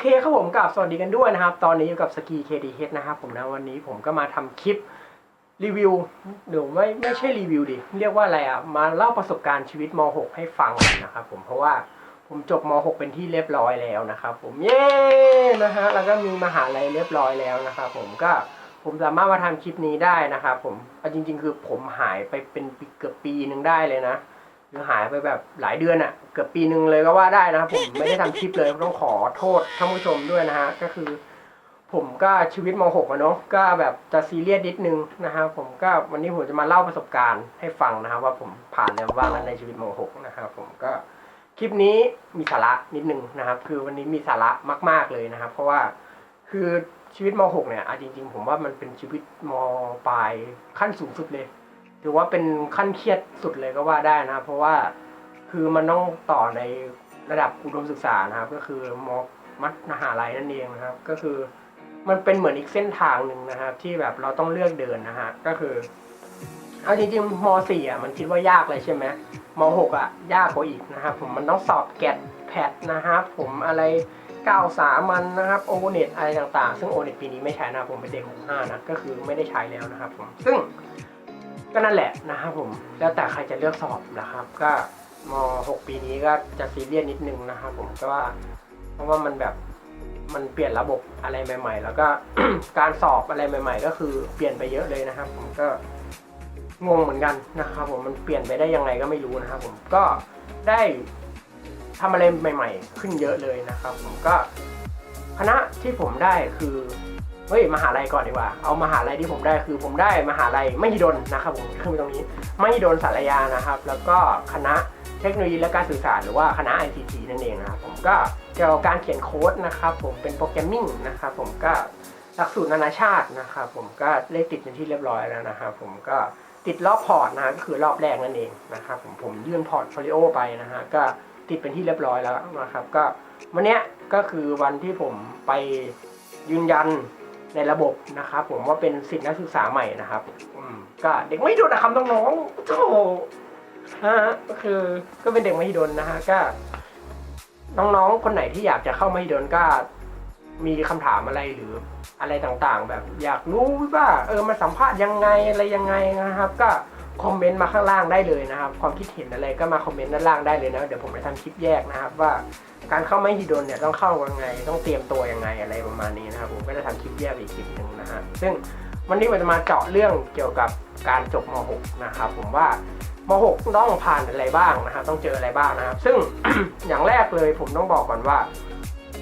เคครับผมกับสวัสดีกันด้วยนะครับ ตอนนี้อยู่กับสกี KDH นะครับผมนะวันนี้ผมก็มาทำคลิปรีวิวหรือไม่ไม่ใช่รีวิวดิ เรียกว่าอะไรอะ มาเล่าประสบการณ์ชีวิตม .6 ให้ฟังนนะครับผมเพราะว่าผมจบม .6 เป็นที่เรียบร้อยแล้วนะครับผมเย้นะฮะแล้วก็มีมหาลัยเรียบร้อยแล้วนะครับผมก็ผมสามารถมาทำคลิปนี้ได้นะครับผมจริง ๆ คือผมหายไปเป็นเกือบปีหนึ่งได้เลยนะ หรือหายไปแบบหลายเดือนอะเกือบปีหนึ่งเลยก็ว่าได้นะครับผมไม่ได้ทำคลิปเลยต้องขอโทษท่านผู้ชมด้วยนะฮะก็คือ ผมก็ชีวิตม .6 อะเนาะก็แบบจะซีเรียสนิดนึงนะฮะผมก็วันนี้ผมจะมาเล่าประสบการณ์ให้ฟังนะครับว่าผมผ่านอะไรบ้างในชีวิตม .6 นะครับผมก็คลิปนี้มีสาระนิดนึงนะครับ คือวันนี้มีสาระมาก ๆเลยนะครับ เพราะว่าคือชีวิตม .6 เนี่ยอะจริง ๆ ผมว่ามันเป็นชีวิตมปลายขั้นสูงสุดเลย ถือว่าเป็นขั้นเครียดสุดเลยก็ว่าได้นะครับเพราะว่าคือมันต้องต่อในระดับอุดมศึกษานะครับ ก็คือมมัธมหาลัยนั่นเองนะครับ ก็คือมันเป็นเหมือนอีกเส้นทางหนึ่งนะครับ ที่แบบเราต้องเลือกเดินนะฮะก็คือ เอาจริงๆม .4 อะมันคิดว่ายากเลยใช่ไหมม .6 อะยากกว่าอีกนะครับ ผมมันต้องสอบแกดแพดนะครับผมอะไรก้าวสามันนะครับโอเน็ตอะไรต่างๆ ซึ่งโอเน็ตปีนี้ไม่ใช้นะผมเป็นเด็ก65นะก็คือไม่ได้ใช้แล้วนะครับผมซึ่ง ก็นั่นแหละนะครับผม แล้วแต่ใครจะเลือกสอบนะครับ ก็ม .6 ปีนี้ก็จะซีเรียสนิดนึงนะครับผมก็ว่า เพราะว่ามันแบบมันเปลี่ยนระบบอะไรใหม่ ๆ แล้วก็การสอบอะไรใหม่ ๆ ก็คือเปลี่ยนไปเยอะเลยนะครับ ผมก็งงเหมือนกันนะครับ ผมมันเปลี่ยนไปได้ยังไงก็ไม่รู้นะครับ ผมก็ได้ทำอะไรใหม่ ๆ ขึ้นเยอะเลยนะครับ ผมก็คณะที่ผมได้คือ เฮ้ยมหาลัยก่อนดีกว่า เอามหาลัยที่ผมได้คือผมได้มหาลัยมหิดลนะครับผมขึ้นไปตรงนี้มหิดลสารยานะครับ แล้วก็คณะเทคโนโลยีและการสื่อสารหรือว่าคณะ ICT นั่นเองนะครับผมก็เกี่ยวกับการเขียนโค้ดนะครับผมเป็นโปรแกรมมิ่งนะครับผมก็หลักสูตรนานาชาตินะครับผมก็ได้ติดเป็นที่เรียบร้อยแล้วนะครับผมก็ติดรอบพอร์ตนะก็คือรอบแรกนั่นเองนะครับผมผมยื่นพอร์ตโฟลิโอไปนะฮะก็ติดเป็นที่เรียบร้อยแล้วนะครับ ก็วันนี้ก็คือวันที่ผมไปยืนยัน ในระบบนะครับผมว่าเป็นสิทธินักศึกษาใหม่นะครับก็เด็กไม่โดนนะครับน้องๆโธ่ฮะก็คือก็เป็นเด็กไม่โดนนะฮะก็ น้องๆคนไหนที่อยากจะเข้ามาโดนก็มีคำถามอะไรหรืออะไรต่างๆ แบบอยากรู้ว่าเออมาสัมภาษณ์ยังไงอะไรยังไงนะครับ ก็ คอมเมนต์มาข้างล่างได้เลยนะครับ ความคิดเห็นอะไรก็มาคอมเมนต์ด้านล่างได้เลยนะ เดี๋ยวผมจะทำคลิปแยกนะครับว่าการเข้าไมฮิดนเนี่ยต้องเข้ายังไง ต้องเตรียมตัวยังไงอะไรประมาณนี้นะครับผมก็จะทำคลิปแยกอีกคลิปหนึ่งนะฮะซึ่งวันนี้ผมจะมาเจาะเรื่องเกี่ยวกับการจบม .6 นะครับผมว่าม .6 ต้องผ่านอะไรบ้างนะครับต้องเจออะไรบ้างนะครับ ซึ่งอย่างแรกเลยผมต้องบอกก่อนว่า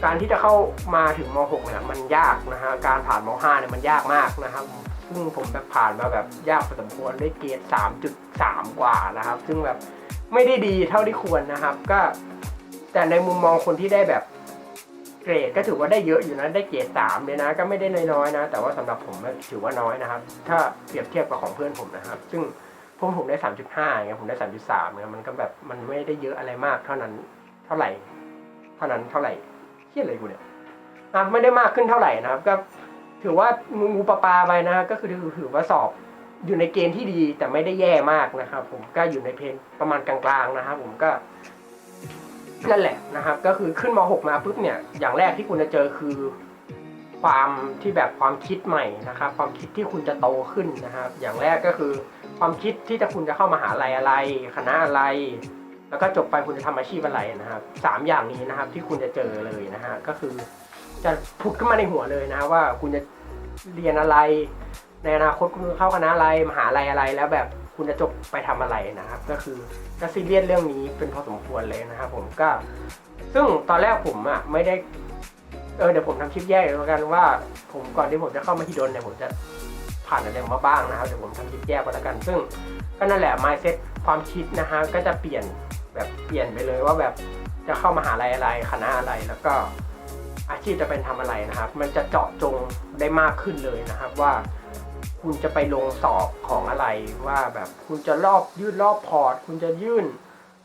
การที่จะเข้ามาถึงม .6 เนี่ยมันยากนะฮะการผ่านม .5 เนี่ยมันยากมากนะครับ ซึ่งผมแบบผ่านมาแบบยากพอสมควรได้เกรด3.3 กว่านะครับ ซึ่งแบบไม่ได้ดีเท่าที่ควรนะครับ ก็ แต่ในมุมมองคนที่ได้แบบเกรดก็ถือว่าได้เยอะอยู่นะได้เกรด3เลยนะ ก็ไม่ได้น้อยๆนะ แต่ว่าสำหรับผมถือว่าน้อยนะครับ ถ้าเปรียบเทียบกับของเพื่อนผมนะครับ ซึ่งพวกผมได้3.5ไงผมได้3.3เนี่ยมันก็แบบมันไม่ได้เยอะอะไรมากเท่านั้นเท่าไหร่ เท่านั้นเท่าไหร่เที่ยอะไรกูเนี่ยอะไม่ได้มากขึ้นเท่าไหร่นะครับ ก็ ถือว่างูปลาปลาไปนะก็คือถือว่าสอบอยู่ในเกณฑ์ที่ดีแต่ไม่ได้แย่มากนะครับ ผมก็อยู่ในเพนประมาณกลางๆนะครับ ผมก็นั่นแหละนะครับ ก็คือขึ้นม .6 มาปุ๊บเนี่ย อย่างแรกที่คุณจะเจอคือ ความที่แบบความคิดใหม่นะครับ ความคิดที่คุณจะโตขึ้นนะครับ อย่างแรกก็คือ ความคิดที่จะคุณจะเข้ามหาลัยอะไร คณะอะไร แล้วก็จบไปคุณจะทำอาชีพอะไรนะครับสามอย่างนี้นะครับ ที่คุณจะเจอเลยนะฮะก็คือ จะผุดขึ้นมาในหัวเลยนะ ว่าคุณจะเรียนอะไร ในอนาคตคุณจะเข้าคณะอะไรมหาลัยอะไรแล้วแบบคุณจะจบไปทำอะไรนะครับ ก็คือก็ซีเรียสเรื่องนี้เป็นพอสมควรเลยนะครับผมก็ ซึ่งตอนแรกผมอะไม่ได้เออเดี๋ยวผมทำคลิปแยกแล้วกันว่า ผมก่อนที่ผมจะเข้ามาที่ดนเนี่ยผมจะผ่านอะไรมาบ้างนะครับเดี๋ยวผมทำคลิปแยกไปแล้วกัน ซึ่งก็นั่นแหละ mindset ความคิดนะฮะก็จะเปลี่ยนแบบเปลี่ยนไปเลยว่าแบบจะเข้ามาหาลัยอะไรคณะอะไรแล้วก็ อาชีพจะเป็นทำอะไรนะครับ มันจะเจาะจงได้มากขึ้นเลยนะครับว่า คุณจะไปลงสอบของอะไรว่าแบบคุณจะรอบยื่นรอบพอร์ต คุณจะยื่น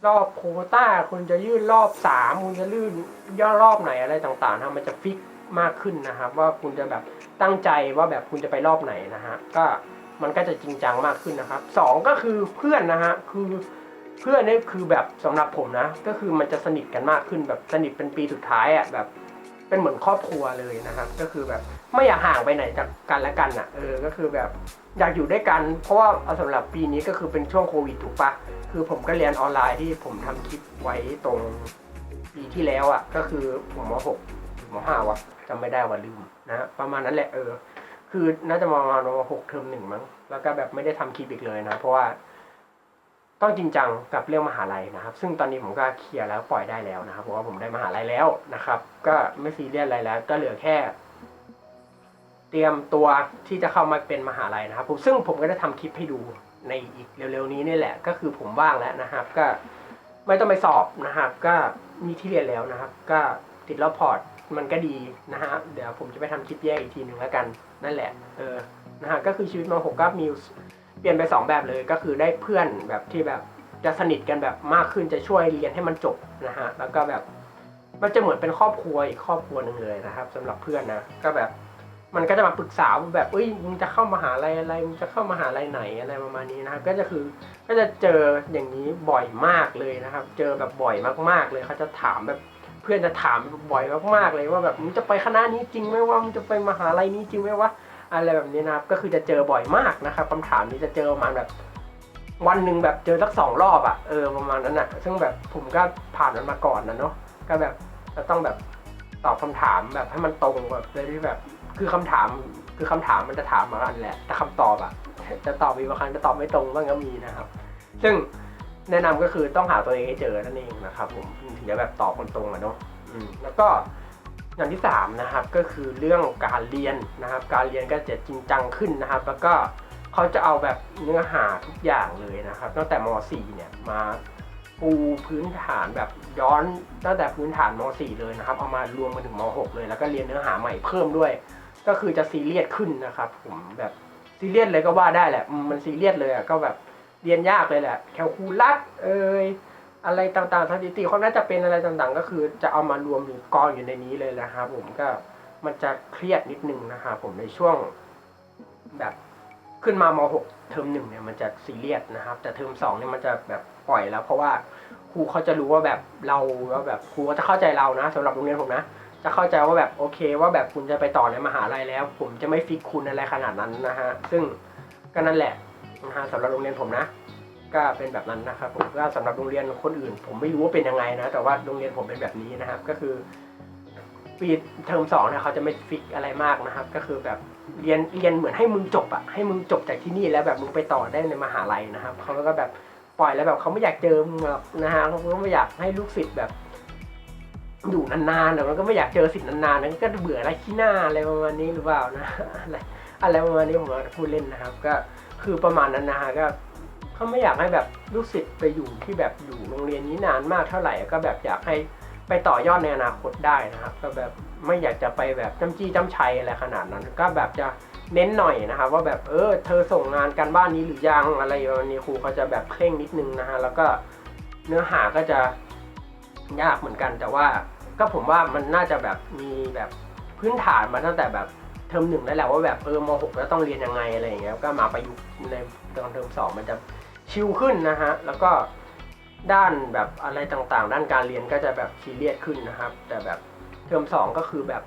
รอบโควต้า คุณจะยื่นรอบสามคุณจะยื่นย่อรอบไหนอะไรต่างๆนะมันจะฟิกมากขึ้นนะครับ ว่าคุณจะแบบตั้งใจว่าแบบคุณจะไปรอบไหนนะฮะก็มันก็จะจริงจังมากขึ้นนะครับสองก็คือเพื่อนนะฮะคือเพื่อนนี่คือแบบสำหรับผมนะ ก็คือมันจะสนิทกันมากขึ้นแบบสนิทเป็นปีสุดท้ายอะแบบ เป็นเหมือนครอบครัวเลยนะครับ ก็คือแบบไม่อยากห่างไปไหนจากกันและกันอะเออก็คือแบบอยากอยู่ด้วยกัน เพราะว่าเอาสำหรับปีนี้ก็คือเป็นช่วงโควิดถูกปะคือผมก็เรียนออนไลน์ที่ผมทำคลิปไว้ตรงปีที่แล้วอะ ก็คือผมมหกมห้าวะจำไม่ได้ว่าลืมนะฮะประมาณนั้นแหละเออ คือน่าจะประมาณมหกเทอมหนึ่งมั้งแล้วก็แบบไม่ได้ทำคลิปอีกเลยนะ เพราะว่า ต้องจริงจังกับเรื่องมหาลัยนะครับ ซึ่งตอนนี้ผมก็เคลียร์แล้วปล่อยได้แล้วนะครับเพราะว่าผมได้มหาลัยแล้วนะครับ ก็ไม่ซีเรียสอะไรแล้ว ก็เหลือแค่ เตรียมตัวที่จะเข้ามาเป็นมหาลัยนะครับผมซึ่งผมก็ได้ทำคลิปให้ดูในอีกเร็วๆนี้นี่แหละ ก็คือผมว่างแล้วนะครับ ก็ไม่ต้องไปสอบนะครับ ก็มีที่เรียนแล้วนะครับ ก็ติดรอบพอร์ตมันก็ดีนะฮะเดี๋ยวผมจะไปทำคลิปแยกอีกทีหนึ่งแล้วกัน นั่นแหละ เออนะฮะก็คือชีวิตมหกก็มี เปลี่ยนไปสองแบบเลยก็คือได้เพื่อนแบบที่แบบจะสนิทกันแบบมากขึ้นจะช่วยเรียนให้มันจบนะฮะแล้วก็แบบมันจะเหมือนเป็นครอบครัวอีกครอบครัวหนึ่งเลยนะครับสำหรับเพื่อนนะก็แบบมันก็จะมาปรึกษาแบบเอ้ยมึงจะเข้ามาหาลัยอะไรมึงจะเข้ามาหาลัยไหนอะไรประมาณนี้นะครับ ก็จะคือก็จะเจออย่างนี้บ่อยมากเลยนะครับ เจอแบบบ่อยมากๆเลยเขาจะถามแบบเพื่อนจะถามบ่อยมากๆเลยว่าแบบมึงจะไปคณะนี้จริงไหมว่ามึงจะไปมหาลัยนี้จริงไหมวะ อะไรแบบนี้นะครับ ก็คือจะเจอบ่อยมากนะครับคำถามนี้จะเจอประมาณแบบ วันหนึ่งแบบเจอสักสองรอบอะเออประมาณนั้นอะซึ่งแบบผมก็ผ่านมันมาก่อนนะเนาะก็แบบจะต้องแบบตอบคำถามแบบให้มันตรงแบบเลยที่แบบ คือคำถามคือคำถามมันจะถามมากันแหละแต่คำตอบอะจะตอบมีบางครั้งจะตอบไม่ตรงบ้างก็มีนะครับ ซึ่งแนะนำก็คือต้องหาตัวเองให้เจอนั่นเองนะครับ ผมถึงจะแบบตอบคนตรงอะเนาะแล้วก็ อย่างที่สามนะครับก็คือเรื่องการเรียนนะครับ การเรียนก็จะจริงจังขึ้นนะครับ แล้วก็เขาจะเอาแบบเนื้อหาทุกอย่างเลยนะครับ ตั้งแต่ม .4 เนี่ยมาปูพื้นฐานแบบย้อนตั้งแต่พื้นฐานม .4 เลยนะครับ เอามารวมมาถึงม .6 เลย แล้วก็เรียนเนื้อหาใหม่เพิ่มด้วย ก็คือจะซีเรียสขึ้นนะครับ ผมแบบซีเรียสเลยก็ว่าได้แหละมันซีเรียสเลยอะก็แบบเรียนยากเลยแหละแคลคูลัสเอ่ย อะไรต่างๆสถิติเขาน่าจะเป็นอะไรต่างๆ ก็คือจะเอามารวมอยู่กองอยู่ในนี้เลยนะครับผมก็มันจะเครียดนิดนึงนะครับผมในช่วงแบบขึ้นมาม .6 เทอมหนึ่งเนี่ยมันจะซีเรียสนะครับ แต่เทอมสองเนี่ยมันจะแบบปล่อยแล้ว เพราะว่าครูเขาจะรู้ว่าแบบเราว่าแบบครูก็จะเข้าใจเรานะสำหรับโรงเรียนผมนะ จะเข้าใจว่าแบบโอเค ว่าแบบคุณจะไปต่อในมหาลัยแล้ว ผมจะไม่ฟิกคุณอะไรขนาดนั้นนะฮะซึ่งก็นั่นแหละนะฮะสำหรับโรงเรียนผมนะ ก็เป็นแบบนั้นนะครับผมก็สำหรับโรงเรียนคนอื่น ผมไม่รู้ว่าเป็นยังไงนะ แต่ว่าโรงเรียนผมเป็นแบบนี้นะครับ ก็คือ ปีเทอมสองเนี่ยเขาจะไม่ฟิกอะไรมากนะครับ ก็คือแบบเรียนเรียนเหมือนให้มึงจบอะให้มึงจบจากที่นี่แล้วแบบมึงไปต่อได้ในมหาลัยนะครับเขาก็แบบปล่อยแล้วแบบเขาไม่อยากเจอมึงหรอกนะฮะเขาก็ไม่อยากให้ลูกศิษย์แบบอยู่นานๆแต่มันก็ไม่อยากเจอศิษย์นานๆนั้นก็เบื่ออะไรขี้หน้าอะไรประมาณนี้หรือเปล่านะอะไรอะไรประมาณนี้ผมพูดเล่นนะครับ ก็คือประมาณนั้นนะฮะก็ เขาไม่อยากให้แบบลูกศิษย์ไปอยู่ที่แบบอยู่โรงเรียนนี้นานมากเท่าไหร่ก็แบบอยากให้ไปต่อยอดในอนาคตได้นะครับก็แบบไม่อยากจะไปแบบจำจี้จำชัยอะไรขนาดนั้น ก็แบบจะเน้นหน่อยนะครับ ว่าแบบเออเธอส่งงานการบ้านนี้หรือยังอะไรนี้ครูเขาจะแบบเคร่งนิดนึงนะฮะแล้วก็เนื้อหาก็จะยากเหมือนกัน แต่ว่าก็ผมว่ามันน่าจะแบบมีแบบพื้นฐานมาตั้งแต่แบบเทอมหนึ่งแล้แหละว่าแบบเออมหกแล้วต้องเรียนยังไงอะไรอย่างเงี้ยก็มาประยุกต์ในตอนเทอมสองมันจะ ชิลขึ้นนะฮะ แล้วก็ด้านแบบอะไรต่างๆ ด้านการเรียนก็จะแบบซีเรียสขึ้นนะครับ แต่แบบเทอมสองก็คือแบบ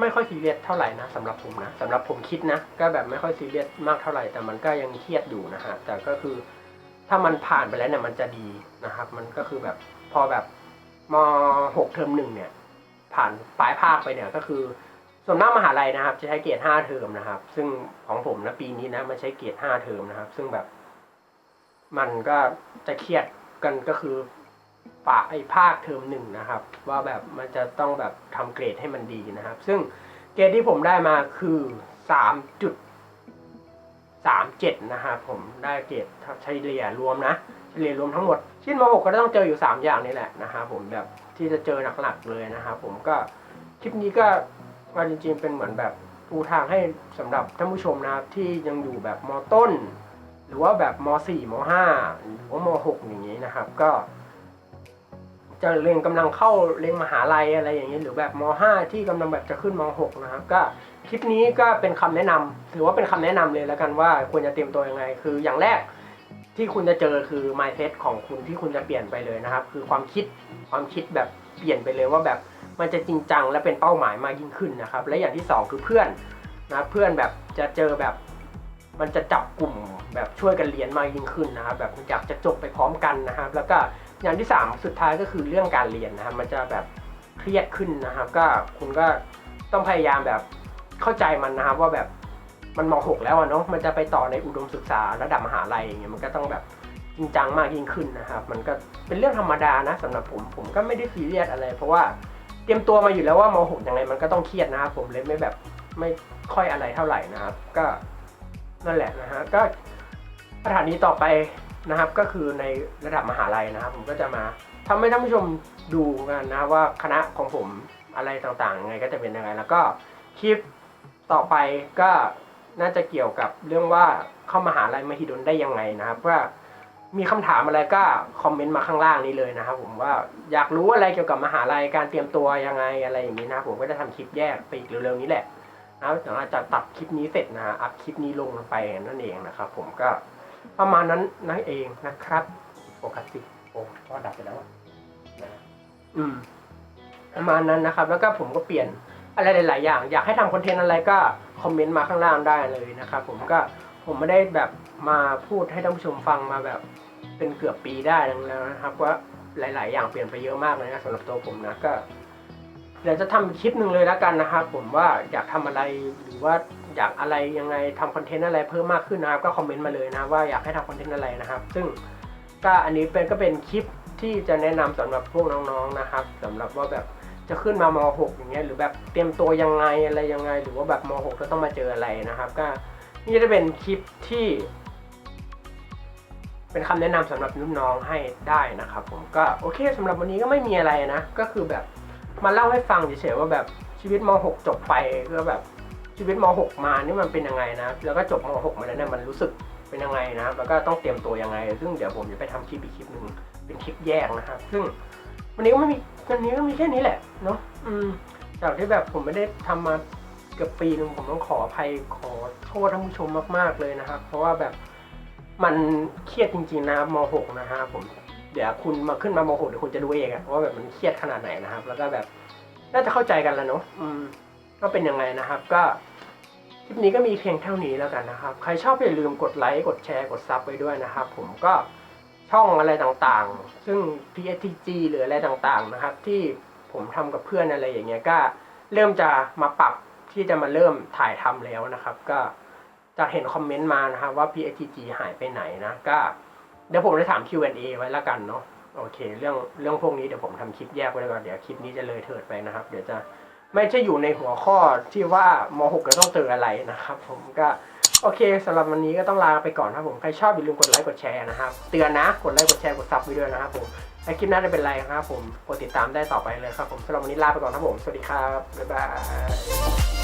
ไม่ค่อยซีเรียสเท่าไหร่นะสำหรับผมนะสำหรับผมคิดนะ ก็แบบไม่ค่อยซีเรียสมากเท่าไหร่ แต่มันก็ยังเครียดอยู่นะฮะ แต่ก็คือถ้ามันผ่านไปแล้วเนี่ยมันจะดีนะครับ มันก็คือแบบพอแบบมหกเทอมหนึ่งเนี่ย ผ่านปลายภาคไปเนี่ยก็คือส่วนมากมหาลัยนะครับ จะใช้เกรดห้าเทอมนะครับ ซึ่งของผมนะปีนี้นะมันใช้เกรดห้าเทอมนะครับ ซึ่งแบบ มันก็จะเครียดกันก็คือปะไอ้ภาคเทอมหนึ่งนะครับ ว่าแบบมันจะต้องแบบทำเกรดให้มันดีนะครับ ซึ่งเกรดที่ผมได้มาคือสามจุดสามเจ็ดนะครับผมได้เกรดเฉลี่ยรวมนะเฉลี่ยรวมทั้งหมด ชิ้นมหกก็ต้องเจออยู่สามอย่างนี่แหละนะครับผมแบบที่จะเจอหนักๆเลยนะครับผมก็คลิปนี้ก็ว่าจริงๆเป็นเหมือนแบบปูทางให้สำหรับท่านผู้ชมนะครับที่ยังอยู่แบบมต้น หรือว่าแบบม .4 ม .5 หรือว่าม .6 อย่างนี้นะครับ ก็จะเรียนกำลังเข้าเรียนมหาลัยอะไรอย่างนี้ หรือแบบม .5 ที่กำลังแบบจะขึ้นม .6 นะครับ ก็คลิปนี้ก็เป็นคำแนะนำถือว่าเป็นคำแนะนำเลยแล้วกันว่าควรจะเตรียมตัวยังไง คืออย่างแรกที่คุณจะเจอคือ mindset ของคุณที่คุณจะเปลี่ยนไปเลยนะครับ คือความคิดความคิดแบบเปลี่ยนไปเลยว่าแบบมันจะจริงจังและเป็นเป้าหมายมากยิ่งขึ้นนะครับ และอย่างที่สองคือเพื่อนนะเพื่อนแบบจะเจอแบบ มันจะจับกลุ่มแบบช่วยกันเรียนมากยิ่งขึ้นนะครับแบบอยากจะจบไปพร้อมกันนะครับ แล้วก็อย่างที่สามสุดท้ายก็คือเรื่องการเรียนนะครับ มันจะแบบเครียดขึ้นนะครับ ก็คุณก็ต้องพยายามแบบเข้าใจมันนะครับ ว่าแบบมันมหกแล้วเนาะมันจะไปต่อในอุดมศึกษาระดับมหาลัยอย่างเงี้ยมันก็ต้องแบบจริงจังมากยิ่งขึ้นนะครับ มันก็เป็นเรื่องธรรมดานะสำหรับผมผมก็ไม่ได้ซีเรียสอะไร เพราะว่าเตรียมตัวมาอยู่แล้วว่ามหกยังไงมันก็ต้องเครียดนะครับผมเลยไม่แบบไม่ค่อยอะไรเท่าไหร่นะครับ ก็ นั่นแหละนะฮะก็สถานีต่อไปนะครับ ก็คือในระดับมหาลัยนะครับ ผมก็จะมาทำให้ท่านผู้ชมดูกันนะว่าคณะของผมอะไรต่างๆยังไงก็จะเป็นยังไง แล้วก็คลิปต่อไปก็น่าจะเกี่ยวกับเรื่องว่าเข้ามหาลัยมหิดลได้ยังไงนะครับ ว่ามีคำถามอะไรก็คอมเมนต์มาข้างล่างนี้เลยนะครับ ผมว่าอยากรู้อะไรเกี่ยวกับมหาลัยการเตรียมตัวยังไงอะไรอย่างนี้นะครับผมก็จะทำคลิปแยกไปอีกเร็วๆนี้แหละ นะครับเราจะตัดคลิปนี้เสร็จนะอัพคลิปนี้ลงไปนั่นเองนะครับ ผมก็ประมาณนั้นนั่นเองนะครับปกติโอ้ก็ดับไปแล้วอะนะอืม ประมาณนั้นนะครับ แล้วก็ผมก็เปลี่ยนอะไรหลาย ๆ อย่าง อยากให้ทำคอนเทนต์อะไรก็คอมเมนต์มาข้างล่างได้เลยนะครับผมก็ผมไม่ได้แบบมาพูดให้ท่านผู้ชมฟังมาแบบเป็นเกือบปีได้แล้วนะครับว่าหลาย ๆ อย่างเปลี่ยนไปเยอะมากเลยนะสำหรับตัวผมนะก็ เดี๋ยวจะทำคลิปหนึ่งเลยแล้วกันนะครับ ผมว่าอยากทำอะไรหรือว่าอยากอะไรยังไงทำคอนเทนต์อะไรเพิ่มมากขึ้นนะครับ ก็คอมเมนต์มาเลยนะว่าอยากให้ทำคอนเทนต์อะไรนะครับ ซึ่งก็อันนี้เป็นก็เป็นคลิปที่จะแนะนำสำหรับพวกน้องๆนะครับสำหรับว่าแบบจะขึ้นมาม .6 อย่างเงี้ยหรือแบบเตรียมตัวยังไงอะไรยังไง หรือว่าแบบม .6 จะต้องมาเจออะไรนะครับ ก็นี่จะเป็นคลิปที่ เป็นคำแนะนำสำหรับรุ่นน้องให้ได้นะครับ ผมก็โอเคสำหรับวันนี้ก็ไม่มีอะไรนะ ก็คือแบบ มาเล่าให้ฟังเฉยๆว่าแบบชีวิตม .6 จบไปก็แบบชีวิตม .6 มานี่มันเป็นยังไงนะ แล้วก็จบม .6 มาแล้วเนี่ยมันรู้สึกเป็นยังไงนะครับ แล้วก็ต้องเตรียมตัวยังไง ซึ่งเดี๋ยวผมจะไปทำคลิปอีกคลิปหนึ่งเป็นคลิปแยกนะครับ ซึ่งวันนี้ก็ไม่มีวันนี้ก็มีแค่นี้แหละเนาะอืมจากที่แบบผมไม่ได้ทำมาเกือบปีหนึ่งผมต้องขออภัยขอโทษท่านผู้ชมมาก ๆเลยนะครับ เพราะว่าแบบมันเครียดจริงๆนะม .6 นะฮะผม เดี๋ยวคุณมาขึ้นมาม .6 เดี๋ยวคุณจะดูเองอะว่าแบบมันเครียดขนาดไหนนะครับ แล้วก็แบบน่าจะเข้าใจกันแล้วเนาะอืมก็เป็นยังไงนะครับ ก็คลิปนี้ก็มีเพียงเท่านี้แล้วกันนะครับ ใครชอบอย่าลืมกดไลค์กดแชร์กดซับไปด้วยนะครับ ผมก็ช่องอะไรต่างๆ ซึ่ง PSTG หรืออะไรต่างๆนะครับ ที่ผมทำกับเพื่อนอะไรอย่างเงี้ยก็เริ่มจะมาปรับที่จะมาเริ่มถ่ายทำแล้วนะครับ ก็จะเห็นคอมเมนต์มานะครับว่า PSTG หายไปไหนนะก็ เดี๋ยวผมจะถาม Q&A ไว้ล้วกันเนาะโอเค เรื่องเรื่องพวกนี้เดี๋ยวผมทำคลิปแยกไว้แล้วก่อนเดี๋ยวคลิปนี้จะเลยเถิดไปนะครับ เดี๋ยวจะไม่ใช่อยู่ในหัวข้อที่ว่าม6จะต้องเจออะไรนะครับ ผมก็โอเคสำหรับวันนี้ก็ต้องลาไปก่อนครับผมใครชอบอย่าลืมกดไลค์กดแชร์นะครับเตือนนะกดไลค์กดแชร์กดซับไปด้วยนะครับผมและคลิปหน้าจะเป็นไรครับผมกดติดตามได้ต่อไปเลยครับผมสำหรับวันนี้ลาไปก่อนครับผมสวัสดีครับบ๊ายบาย